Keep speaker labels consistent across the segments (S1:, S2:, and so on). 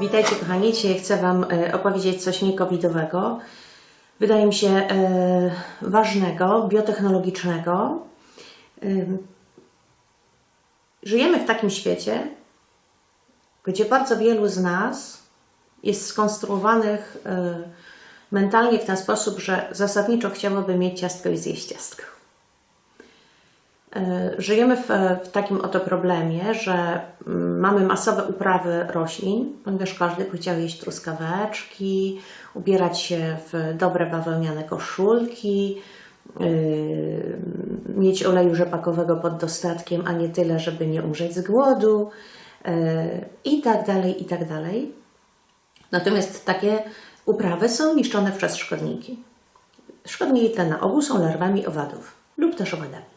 S1: Witajcie kochani, dzisiaj chcę Wam e, opowiedzieć coś niekowidowego. Wydaje mi się e, ważnego, biotechnologicznego. Ym, Żyjemy w takim świecie, gdzie bardzo wielu z nas jest skonstruowanych e, mentalnie w ten sposób, że zasadniczo chciałoby mieć ciastko i zjeść ciastko. E, Żyjemy w, w takim oto problemie, że mm, mamy masowe uprawy roślin, ponieważ każdy chciał jeść truskaweczki, ubierać się w dobre bawełniane koszulki, yy, mieć oleju rzepakowego pod dostatkiem, a nie tyle, żeby nie umrzeć z głodu yy, i tak dalej, i tak dalej. Natomiast takie uprawy są niszczone przez szkodniki. Szkodniki te na ogół są larwami owadów lub też owadami.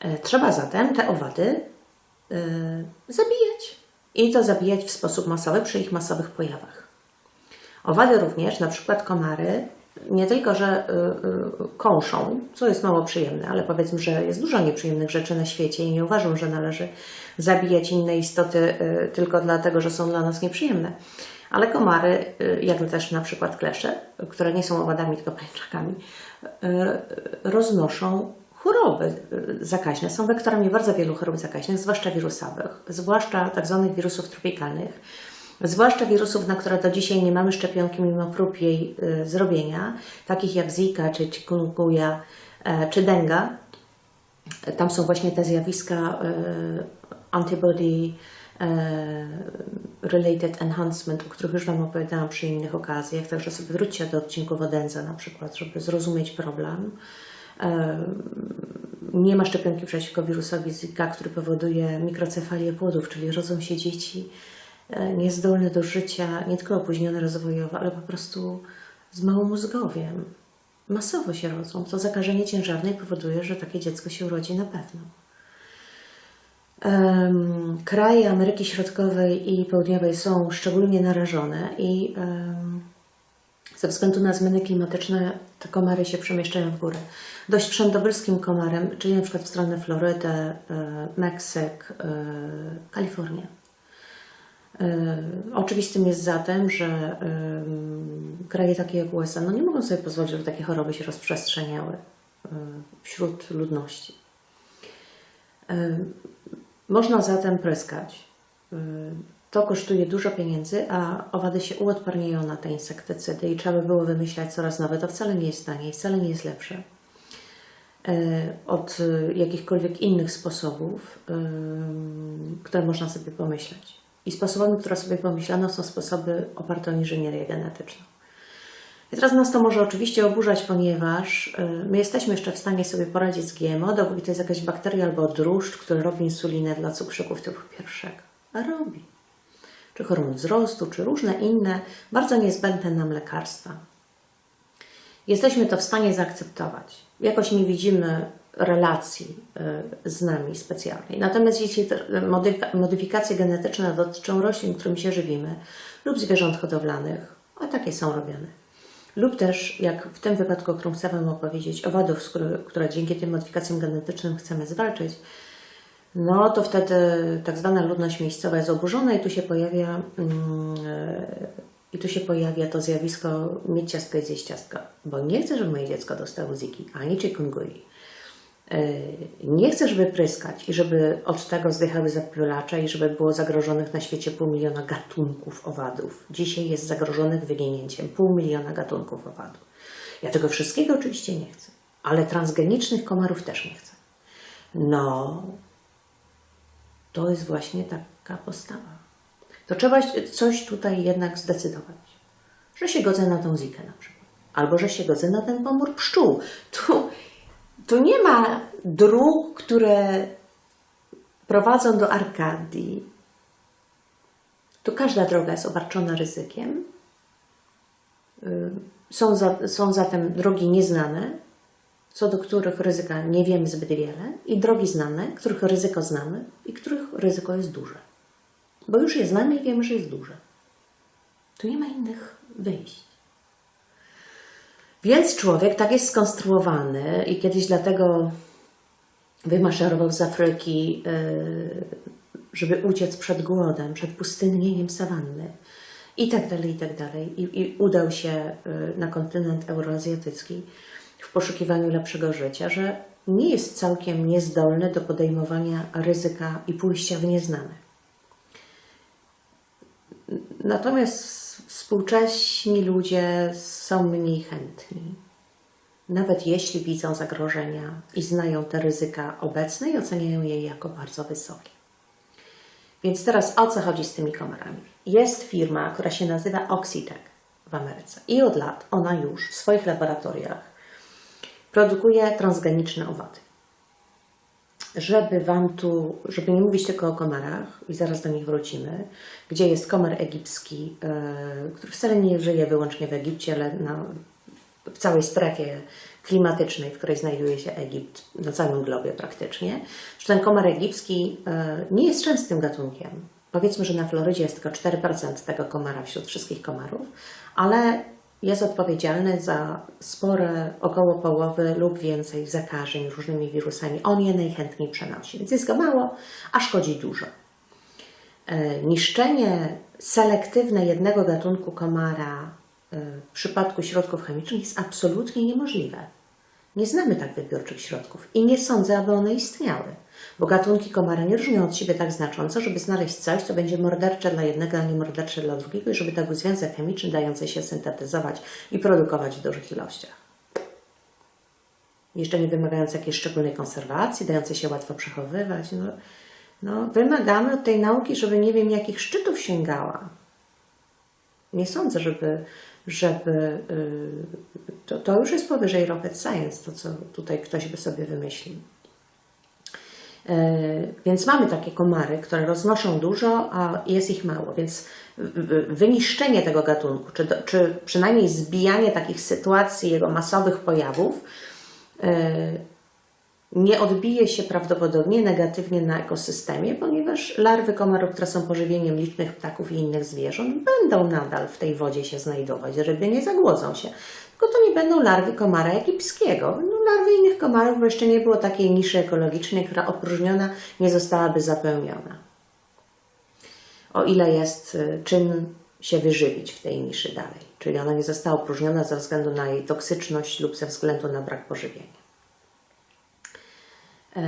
S1: E, Trzeba zatem te owady e, zabijać. I to zabijać w sposób masowy przy ich masowych pojawach. Owady również, na przykład komary, nie tylko, że e, kąszą, co jest mało przyjemne, ale powiedzmy, że jest dużo nieprzyjemnych rzeczy na świecie i nie uważam, że należy zabijać inne istoty tylko dlatego, że są dla nas nieprzyjemne. Ale komary, jak też na przykład klesze, które nie są owadami, tylko pajęczakami, roznoszą choroby zakaźne. Są wektorami bardzo wielu chorób zakaźnych, zwłaszcza wirusowych, zwłaszcza tak zwanych wirusów tropikalnych, zwłaszcza wirusów, na które do dzisiaj nie mamy szczepionki mimo prób jej y, zrobienia, takich jak Zika, czy chikungunya, e, czy denga. Tam są właśnie te zjawiska e, antibody e, related enhancement, o których już Wam opowiadałam przy innych okazjach, także sobie wróćcie do odcinków o na przykład, żeby zrozumieć problem. Nie ma szczepionki przeciwko wirusowi Zika, który powoduje mikrocefalię płodów, czyli rodzą się dzieci e, niezdolne do życia, nie tylko opóźnione rozwojowo, ale po prostu z małomózgowiem. Masowo się rodzą. To zakażenie ciężarnej powoduje, że takie dziecko się urodzi na pewno. Em, Kraje Ameryki Środkowej i Południowej są szczególnie narażone i em, ze względu na zmiany klimatyczne te komary się przemieszczają w górę. Dość wszędobylskim komarem, czyli na przykład w stronę Florydę, e, Meksyk, e, Kalifornię. E, Oczywistym jest zatem, że kraje takie jak USA no nie mogą sobie pozwolić, żeby takie choroby się rozprzestrzeniały wśród ludności. Można zatem pryskać. To kosztuje dużo pieniędzy, a owady się uodparniają na te insektycydy i trzeba by było wymyślać coraz nowe. To wcale nie jest tanie i wcale nie jest lepsze y, od jakichkolwiek innych sposobów, y, które można sobie pomyśleć. I sposobami, które sobie pomyślano, są sposoby oparte o inżynierię genetyczną. I teraz nas to może oczywiście oburzać, ponieważ y, my jesteśmy jeszcze w stanie sobie poradzić z GMO, dopóki to jest jakaś bakteria albo druszcz, który robi insulinę dla cukrzyków typu pierwszego. A robi. Czy hormon wzrostu, czy różne inne, bardzo niezbędne nam lekarstwa. Jesteśmy to w stanie zaakceptować. Jakoś nie widzimy relacji y, z nami specjalnej. Natomiast jeśli modyfikacje genetyczne dotyczą roślin, którymi się żywimy, lub zwierząt hodowlanych, a takie są robione, lub też, jak w tym wypadku, o którym chcę Wam opowiedzieć, owadów, które dzięki tym modyfikacjom genetycznym chcemy zwalczyć, no to wtedy tak zwana ludność miejscowa jest oburzona i tu się pojawia, mm, e, i tu się pojawia to zjawisko mieć ciastko i zjeść ciastko. Bo nie chcę, żeby moje dziecko dostało ziki, ani chikungunya. E, Nie chcę, żeby pryskać i żeby od tego zdychały zapylacze i żeby było zagrożonych na świecie pół miliona gatunków owadów. Dzisiaj jest zagrożonych wyginięciem pół miliona gatunków owadów. Ja tego wszystkiego oczywiście nie chcę, ale transgenicznych komarów też nie chcę. No, to jest właśnie taka postawa. To trzeba coś tutaj jednak zdecydować, że się godzę na tą zikę na przykład, albo że się godzę na ten pomór pszczół. Tu, tu nie ma dróg, które prowadzą do Arkadii. Tu każda droga jest obarczona ryzykiem. Są, za, są zatem drogi nieznane, co do których ryzyka nie wiemy zbyt wiele, i drogi znane, których ryzyko znamy i których ryzyko jest duże. Bo już je znamy i wiemy, że jest duże. Tu nie ma innych wyjść. Więc człowiek tak jest skonstruowany i kiedyś dlatego wymaszerował z Afryki yy, żeby uciec przed głodem, przed pustynnieniem sawanny i tak dalej, i tak dalej. I, i udał się y, na kontynent euroazjatycki w poszukiwaniu lepszego życia, że nie jest całkiem niezdolny do podejmowania ryzyka i pójścia w nieznane. Natomiast współcześni ludzie są mniej chętni. Nawet jeśli widzą zagrożenia i znają te ryzyka obecne i oceniają je jako bardzo wysokie. Więc teraz o co chodzi z tymi komorami? Jest firma, która się nazywa Oxitec w Ameryce i od lat ona już w swoich laboratoriach produkuje transgeniczne owady. Żeby Wam tu, żeby nie mówić tylko o komarach, i zaraz do nich wrócimy, gdzie jest komar egipski, yy, który wcale nie żyje wyłącznie w Egipcie, ale na, w całej strefie klimatycznej, w której znajduje się Egipt, na całym globie praktycznie, że ten komar egipski e, nie jest częstym gatunkiem. Powiedzmy, że na Florydzie jest tylko 4% tego komara wśród wszystkich komarów, ale jest odpowiedzialny za spore około połowy lub więcej zakażeń różnymi wirusami. On je najchętniej przenosi, więc jest go mało, a szkodzi dużo. E, niszczenie selektywne jednego gatunku komara w przypadku środków chemicznych jest absolutnie niemożliwe. Nie znamy tak wybiorczych środków i nie sądzę, aby one istniały, bo gatunki komara nie różnią od siebie tak znacząco, żeby znaleźć coś, co będzie mordercze dla jednego, a nie mordercze dla drugiego i żeby to był związek chemiczny dający się syntetyzować i produkować w dużych ilościach. Jeszcze nie wymagając jakiejś szczególnej konserwacji, dającej się łatwo przechowywać. No, no, wymagamy od tej nauki, żeby nie wiem jakich szczytów sięgała. Nie sądzę, żeby żeby y, to, to już jest powyżej rocket science, to co tutaj ktoś by sobie wymyślił. E, więc mamy takie komary, które roznoszą dużo, a jest ich mało, więc wyniszczenie tego gatunku, czy, czy przynajmniej zbijanie takich sytuacji, jego masowych pojawów, e, nie odbije się prawdopodobnie negatywnie na ekosystemie, ponieważ larwy komarów, które są pożywieniem licznych ptaków i innych zwierząt, będą nadal w tej wodzie się znajdować. Ryby nie zagłodzą się. Tylko to nie będą larwy komara egipskiego. No, larwy innych komarów, bo jeszcze nie było takiej niszy ekologicznej, która opróżniona nie zostałaby zapełniona. O ile jest y, czym się wyżywić w tej niszy dalej. Czyli ona nie została opróżniona ze względu na jej toksyczność lub ze względu na brak pożywienia. E,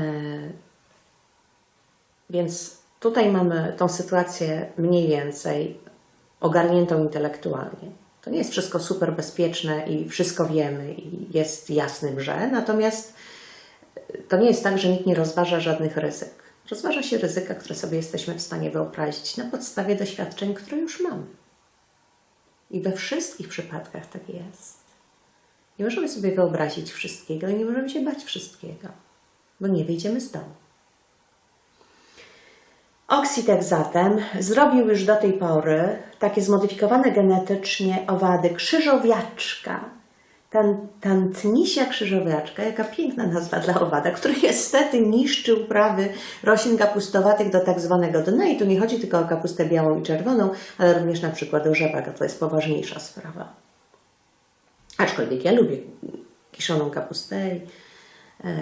S1: więc tutaj mamy tą sytuację mniej więcej ogarniętą intelektualnie. To nie jest wszystko super bezpieczne i wszystko wiemy i jest jasnym, że. Natomiast to nie jest tak, że nikt nie rozważa żadnych ryzyk. Rozważa się ryzyka, które sobie jesteśmy w stanie wyobrazić na podstawie doświadczeń, które już mamy. I we wszystkich przypadkach tak jest. Nie możemy sobie wyobrazić wszystkiego i nie możemy się bać wszystkiego bo nie wyjdziemy z domu. Oksitek zatem zrobił już do tej pory takie zmodyfikowane genetycznie owady krzyżowiaczka. Tan, tantnisia krzyżowiaczka, jaka piękna nazwa dla owada, który niestety niszczy uprawy roślin kapustowatych do tak zwanego dna. I tu nie chodzi tylko o kapustę białą i czerwoną, ale również na przykład o rzepak, a to jest poważniejsza sprawa. Aczkolwiek ja lubię kiszoną kapustę i, e,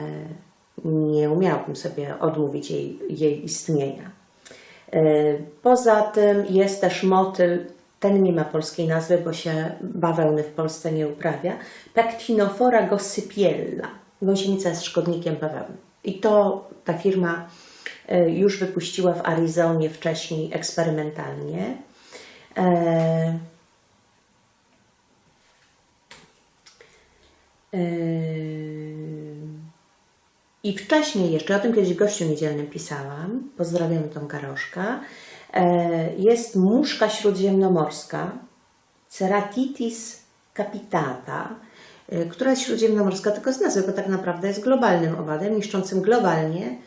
S1: nie umiałabym sobie odmówić jej, jej istnienia. E, poza tym jest też motyl, ten nie ma polskiej nazwy, bo się bawełny w Polsce nie uprawia, Pectinofora gossypiella. Gąsienica jest szkodnikiem bawełny. I to ta firma e, już wypuściła w Arizonie wcześniej eksperymentalnie. E, i wcześniej jeszcze, o tym kiedyś w gościu niedzielnym pisałam, pozdrawiam tą Karoszka, e, jest muszka śródziemnomorska, Ceratitis capitata, e, która jest śródziemnomorska tylko z nazwy, bo tak naprawdę jest globalnym owadem, niszczącym globalnie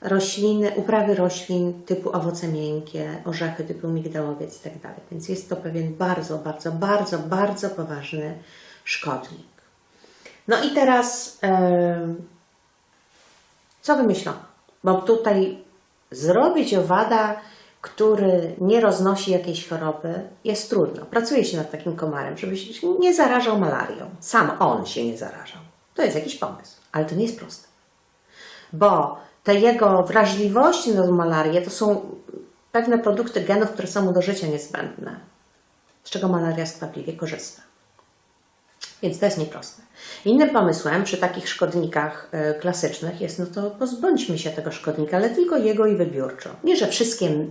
S1: rośliny, uprawy roślin typu owoce miękkie, orzechy typu migdałowiec itd. Tak Więc jest to pewien bardzo, bardzo, bardzo, bardzo poważny szkodnik. No i teraz... Yy, co wymyślono? Bo tutaj zrobić owada, który nie roznosi jakiejś choroby, jest trudno. Pracuje się nad takim komarem, żeby się nie zarażał malarią. Sam on się nie zarażał. To jest jakiś pomysł, ale to nie jest proste. Bo te jego wrażliwości na malarię to są pewne produkty genów, które są mu do życia niezbędne, z czego malaria skwapliwie korzysta. Więc to jest nieproste. Innym pomysłem przy takich szkodnikach e, klasycznych jest, no to pozbądźmy się tego szkodnika, ale tylko jego i wybiórczo. Nie, że wszystkie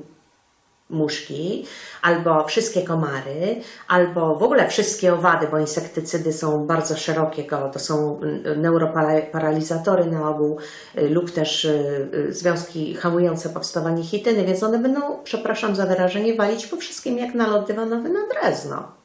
S1: muszki, albo wszystkie komary, albo w ogóle wszystkie owady, bo insektycydy są bardzo szerokie, to są neuroparalizatory na ogół y, lub też y, związki hamujące powstawanie chityny, więc one będą, przepraszam za wyrażenie, walić po wszystkim jak nalot dywanowy na drezno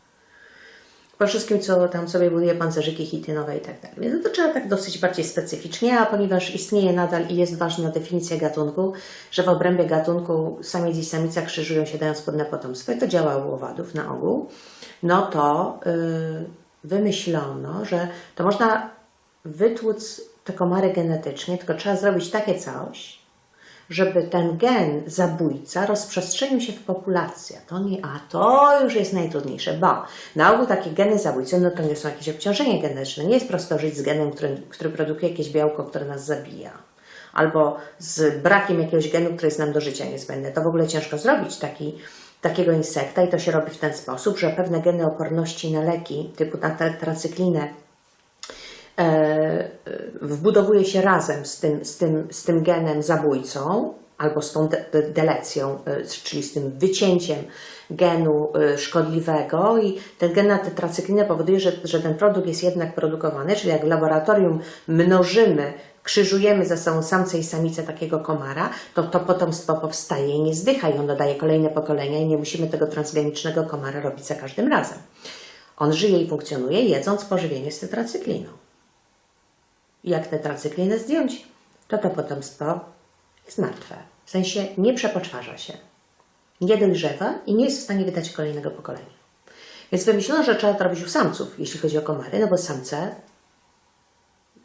S1: po wszystkim, co tam sobie buduje pancerzyki hitynowe i tak dalej. Więc to trzeba tak dosyć bardziej specyficznie, a ponieważ istnieje nadal i jest ważna definicja gatunku, że w obrębie gatunku samiec i samica krzyżują się dając podne potomstwo i to działa u owadów na ogół, no to yy, wymyślono, że to można wytłuc te komary genetycznie, tylko trzeba zrobić takie coś, żeby ten gen zabójca rozprzestrzenił się w populacji. To, nie, a to już jest najtrudniejsze, bo na ogół takie geny zabójcze, no to nie są jakieś obciążenia genetyczne. Nie jest prosto żyć z genem, który, który produkuje jakieś białko, które nas zabija. Albo z brakiem jakiegoś genu, który jest nam do życia niezbędny. To w ogóle ciężko zrobić taki, takiego insekta i to się robi w ten sposób, że pewne geny oporności na leki, typu na tracyklinę, E, wbudowuje się razem z tym, z tym, z tym genem zabójcą albo z tą de delecją, e, czyli z tym wycięciem genu e, szkodliwego i ten gen na tetracyklinę powoduje, że, że ten produkt jest jednak produkowany, czyli jak w laboratorium mnożymy, krzyżujemy ze sobą samce i samice takiego komara, to to potomstwo powstaje i nie zdycha i ono daje kolejne pokolenia i nie musimy tego transgenicznego komara robić za każdym razem. On żyje i funkcjonuje jedząc pożywienie z tetracykliną jak te tracyklinę zdjąć, to to potomstwo jest martwe. W sensie nie przepoczwarza się, nie dojrzewa i nie jest w stanie wydać kolejnego pokolenia. Więc wymyślono, że trzeba to robić u samców, jeśli chodzi o komary, no bo samce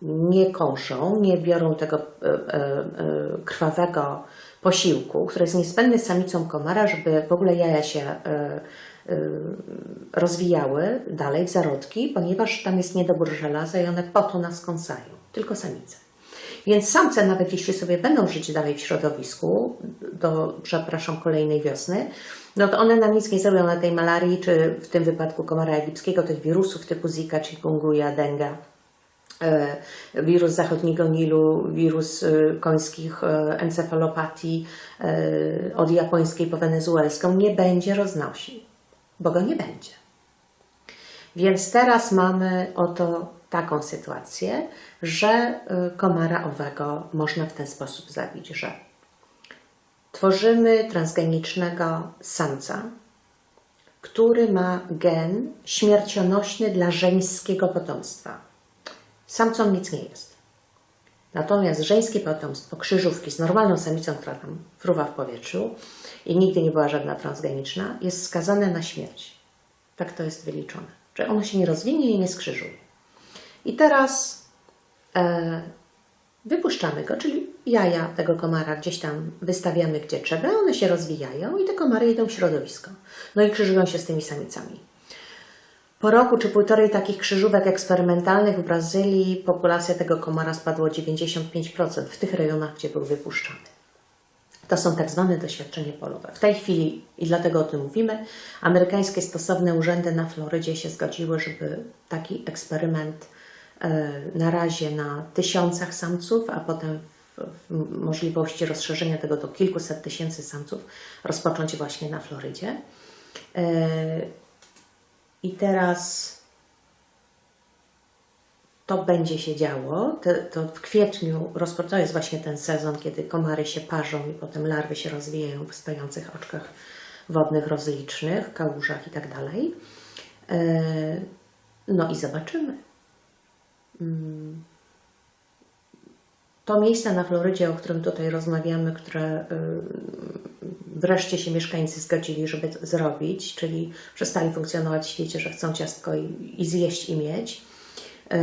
S1: nie kąszą, nie biorą tego e, e, e, krwawego posiłku, który jest niezbędny samicom komara, żeby w ogóle jaja się rozwijały dalej w zarodki, ponieważ tam jest niedobór żelaza i one po to nas kąsają tylko samice. Więc samce, nawet jeśli sobie będą żyć dalej w środowisku, do, przepraszam, kolejnej wiosny, no to one nam nic nie zrobią na tej malarii, czy w tym wypadku komara egipskiego, tych wirusów typu Zika, chikungunya, denga, e, wirus zachodniego Nilu, wirus e, końskich e, encefalopatii od japońskiej po wenezuelską nie będzie roznosił, bo go nie będzie. Więc teraz mamy oto taką sytuację, że y, komara owego można w ten sposób zabić, że tworzymy transgenicznego samca, który ma gen śmiercionośny dla żeńskiego potomstwa. Samcom nic nie jest. Natomiast żeńskie potomstwo, krzyżówki z normalną samicą, która tam fruwa w powietrzu i nigdy nie była żadna transgeniczna, jest skazane na śmierć. Tak to jest wyliczone. Że ono się nie rozwinie i nie skrzyżuje. I teraz e, wypuszczamy go, czyli jaja tego komara gdzieś tam wystawiamy gdzie trzeba, one się rozwijają i te komary idą w środowisko. No i krzyżują się z tymi samicami. Po roku czy półtorej takich krzyżówek eksperymentalnych w Brazylii populacja tego komara spadła o 95% w tych rejonach, gdzie był wypuszczany. To są tak zwane doświadczenia polowe. W tej chwili, i dlatego o tym mówimy, amerykańskie stosowne urzędy na Florydzie się zgodziły, żeby taki eksperyment na razie na tysiącach samców, a potem w możliwości rozszerzenia tego do kilkuset tysięcy samców rozpocząć właśnie na Florydzie. E, I teraz to będzie się działo. To, w kwietniu to jest właśnie ten sezon, kiedy komary się parzą i potem larwy się rozwijają w stojących oczkach wodnych rozlicznych, kałużach tak dalej. E, no i zobaczymy. To miejsce na Florydzie, o którym tutaj rozmawiamy, które y, wreszcie się mieszkańcy zgodzili, żeby zrobić, czyli przestali funkcjonować w świecie, że chcą ciastko i, i zjeść i mieć, y,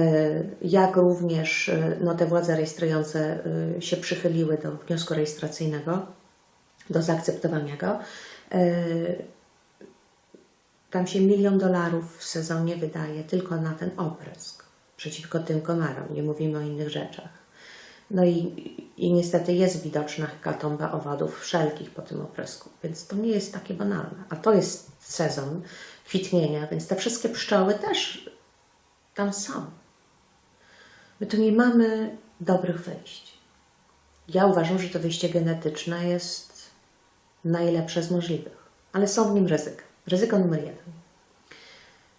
S1: jak również y, no, te władze rejestrujące się przychyliły do wniosku rejestracyjnego, do zaakceptowania go. Tam się milion dolarów w sezonie wydaje tylko na ten oprysk przeciwko tym komarom. Nie mówimy o innych rzeczach. No i, i niestety jest widoczna hekatomba owadów wszelkich po tym oprysku, więc to nie jest takie banalne. A to jest sezon kwitnienia, więc te wszystkie pszczoły też tam są. My tu nie mamy dobrych wyjść. Ja uważam, że to wyjście genetyczne jest najlepsze z możliwych, ale są w nim ryzyka. Ryzyko numer jeden.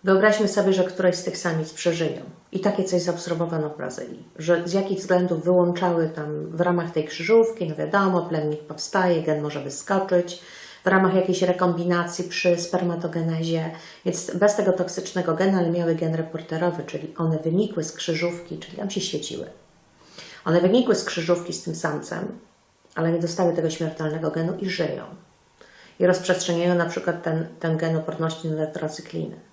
S1: Wyobraźmy sobie, że któreś z tych samic przeżyją. I takie coś zaobserwowano w Brazylii, że z jakich względów wyłączały tam w ramach tej krzyżówki, no wiadomo, plemnik powstaje, gen może wyskoczyć, w ramach jakiejś rekombinacji przy spermatogenezie, więc bez tego toksycznego gena, ale miały gen reporterowy, czyli one wynikły z krzyżówki, czyli tam się świeciły. One wynikły z krzyżówki z tym samcem, ale nie dostały tego śmiertelnego genu i żyją. I rozprzestrzeniają na przykład ten, ten gen oporności na tetracykliny.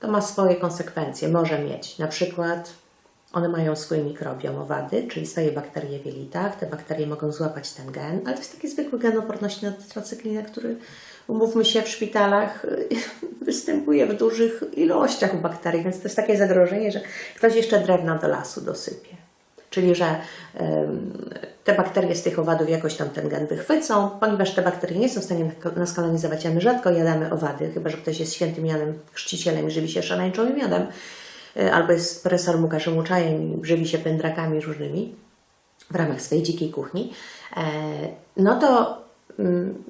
S1: To ma swoje konsekwencje. Może mieć na przykład one mają swój mikrobiom owady, czyli swoje bakterie w jelitach. Te bakterie mogą złapać ten gen, ale to jest taki zwykły gen oporności na tetracyklinę, który, umówmy się, w szpitalach występuje w dużych ilościach u bakterii, więc to jest takie zagrożenie, że ktoś jeszcze drewna do lasu dosypie. Czyli, że te bakterie z tych owadów jakoś tam ten gen wychwycą, ponieważ te bakterie nie są w stanie nas kolonizować, a my rzadko jadamy owady, chyba że ktoś jest świętym Janem Chrzcicielem i żywi się szarańczą i miodem, e, albo jest profesor Łukaszem Łuczajem i żywi się pędrakami różnymi w ramach swojej dzikiej kuchni, e, no to mm,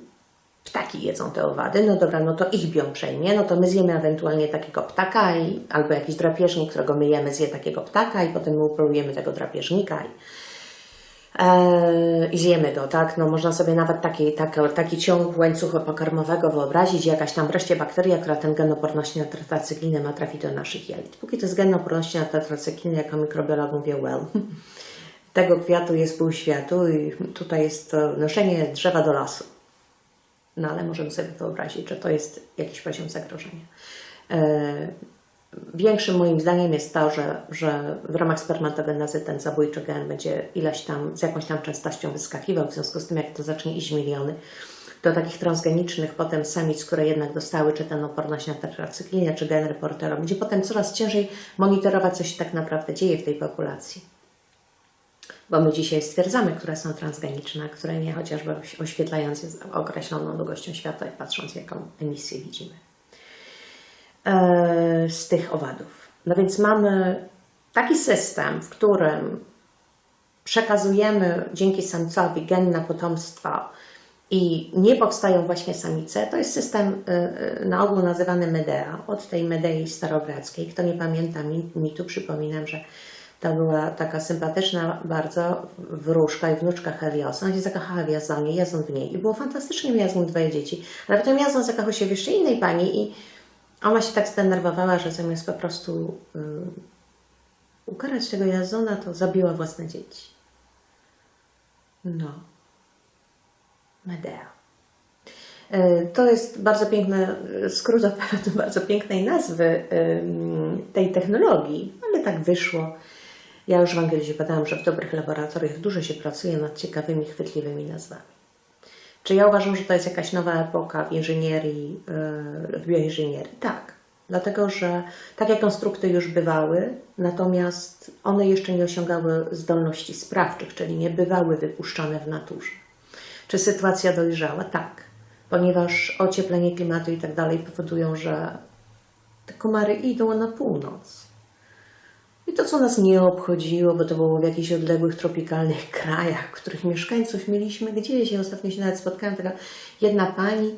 S1: ptaki jedzą te owady, no dobra, no to ich bią przejmie, no to my zjemy ewentualnie takiego ptaka i, albo jakiś drapieżnik, którego my jemy, zje takiego ptaka i potem my upolujemy tego drapieżnika i, e, i zjemy go, tak? No można sobie nawet taki, taki, taki ciąg łańcucha pokarmowego wyobrazić, jakaś tam wreszcie bakteria, która ten gen oporności na tetracyklinę ma trafić do naszych jelit. Póki to jest gen oporności na tetracyklinę, jako mikrobiolog mówię, well, tego kwiatu jest pół światu i tutaj jest to noszenie drzewa do lasu. No ale możemy sobie wyobrazić, że to jest jakiś poziom zagrożenia. E, większym moim zdaniem jest to, że, że w ramach spermatogenezy ten zabójczy gen będzie ileś tam, z jakąś tam częstością wyskakiwał, w związku z tym jak to zacznie iść miliony, do takich transgenicznych potem samic, które jednak dostały czy ten oporność na tetracyklinę, czy gen reportera, będzie potem coraz ciężej monitorować, co się tak naprawdę dzieje w tej populacji. Bo my dzisiaj stwierdzamy, które są transgeniczne, które nie, chociażby oświetlając je określoną długością światła i patrząc, jaką emisję widzimy e, z tych owadów. No więc mamy taki system, w którym przekazujemy dzięki samcowi gen na potomstwo i nie powstają właśnie samice, to jest system e, e, na ogół nazywany Medea, od tej Medei starogradzkiej. Kto nie pamięta mitu, przypominam, że to była taka sympatyczna bardzo wróżka i wnuczka Heliosa. Ona się zakochała w Jazonie, Jazon w niej. I było fantastycznie, nim dwoje dzieci. Ale potem Jazon zakochał się w jeszcze innej pani i ona się tak zdenerwowała, że zamiast po prostu y, ukarać tego Jazona, to zabiła własne dzieci. No. Medea. Y, to jest bardzo piękny skrót od bardzo pięknej nazwy tej technologii, ale tak wyszło. Ja już w Anglizie badałam, że w dobrych laboratoriach dużo się pracuje nad ciekawymi, chwytliwymi nazwami. Czy ja uważam, że to jest jakaś nowa epoka w inżynierii, w bioinżynierii? Tak. Dlatego, że takie konstrukty już bywały, natomiast one jeszcze nie osiągały zdolności sprawczych, czyli nie bywały wypuszczane w naturze. Czy sytuacja dojrzała? Tak, ponieważ ocieplenie klimatu i tak dalej powodują, że te komary idą na północ. To, co nas nie obchodziło, bo to było w jakichś odległych tropikalnych krajach, których mieszkańców mieliśmy gdzieś. Ja ostatnio się nawet spotkałam, taka jedna pani,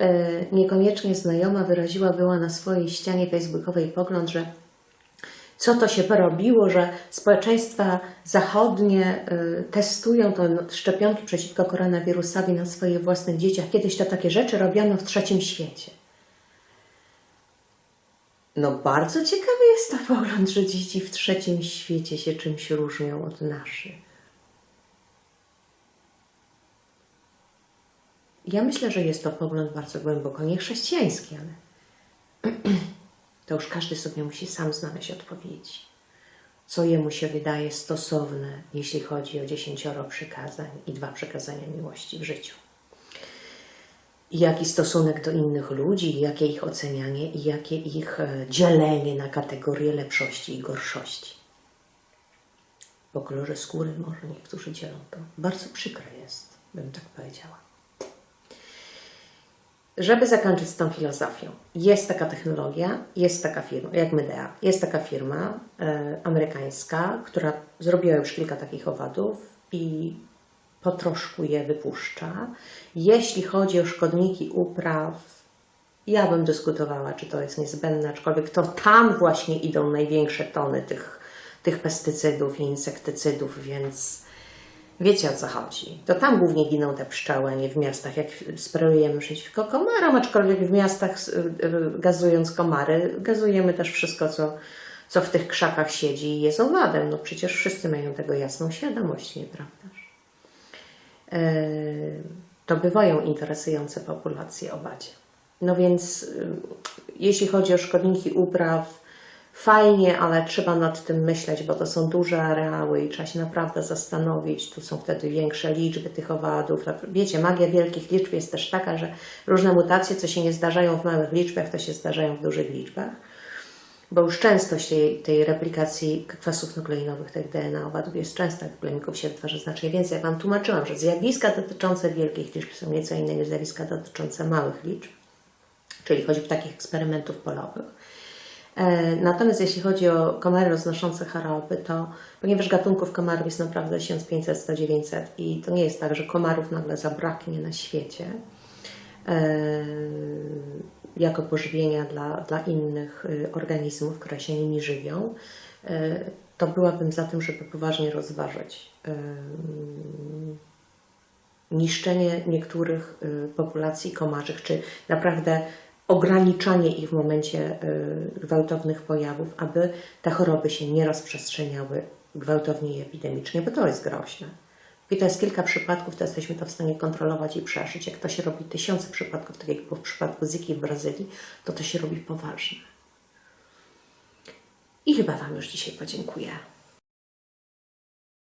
S1: e, niekoniecznie znajoma, wyraziła była na swojej ścianie facebookowej pogląd, że co to się porobiło, że społeczeństwa zachodnie e, testują to szczepionki przeciwko koronawirusowi na swoich własnych dzieciach. Kiedyś to takie rzeczy robiono w trzecim świecie. No bardzo ciekawy jest to pogląd, że dzieci w trzecim świecie się czymś różnią od naszych. Ja myślę, że jest to pogląd bardzo głęboko niechrześcijański, ale to już każdy sobie musi sam znaleźć odpowiedzi. Co jemu się wydaje stosowne, jeśli chodzi o dziesięcioro przykazań i dwa przykazania miłości w życiu jaki stosunek do innych ludzi, jakie ich ocenianie i jakie ich e, dzielenie na kategorie lepszości i gorszości. po kolorze skóry może niektórzy dzielą to. Bardzo przykre jest, bym tak powiedziała. Żeby zakończyć z tą filozofią, jest taka technologia, jest taka firma, jak Medea, jest taka firma e, amerykańska, która zrobiła już kilka takich owadów i po troszku je wypuszcza. Jeśli chodzi o szkodniki upraw, ja bym dyskutowała, czy to jest niezbędne, aczkolwiek to tam właśnie idą największe tony tych, tych pestycydów i insektycydów, więc wiecie o co chodzi. To tam głównie giną te pszczoły, nie w miastach, jak sprayujemy przeciwko komarom, aczkolwiek w miastach y, y, gazując komary, gazujemy też wszystko, co, co w tych krzakach siedzi i jest owadem. No przecież wszyscy mają tego jasną świadomość, nieprawdaż? E, to bywają interesujące populacje owadzie. No więc y, jeśli chodzi o szkodniki upraw, fajnie, ale trzeba nad tym myśleć, bo to są duże areały i trzeba się naprawdę zastanowić. Tu są wtedy większe liczby tych owadów. Wiecie, magia wielkich liczb jest też taka, że różne mutacje, co się nie zdarzają w małych liczbach, to się zdarzają w dużych liczbach. Bo już częstość tej, tej replikacji kwasów nukleinowych, tych DNA owadów jest częsta, jak plemników się wytwarza znacznie więcej. Jak Wam tłumaczyłam, że zjawiska dotyczące wielkich liczb są nieco inne niż zjawiska dotyczące małych liczb, czyli o takich eksperymentów polowych. E, Natomiast jeśli chodzi o komary roznoszące choroby, to ponieważ gatunków komarów jest naprawdę 1500, 100, 900 i to nie jest tak, że komarów nagle zabraknie na świecie jako pożywienia dla, dla innych y, organizmów, które się nimi żywią, e, to byłabym za tym, żeby poważnie rozważyć e, niszczenie niektórych populacji komarzych, czy naprawdę ograniczanie ich w momencie gwałtownych pojawów, aby te choroby się nie rozprzestrzeniały gwałtownie i epidemicznie, bo to jest groźne. I to jest kilka przypadków, to jesteśmy to w stanie kontrolować i przeszyć. Jak to się robi tysiące przypadków, tak jak było w przypadku Ziki w Brazylii, to to się robi poważnie. I chyba Wam już dzisiaj podziękuję.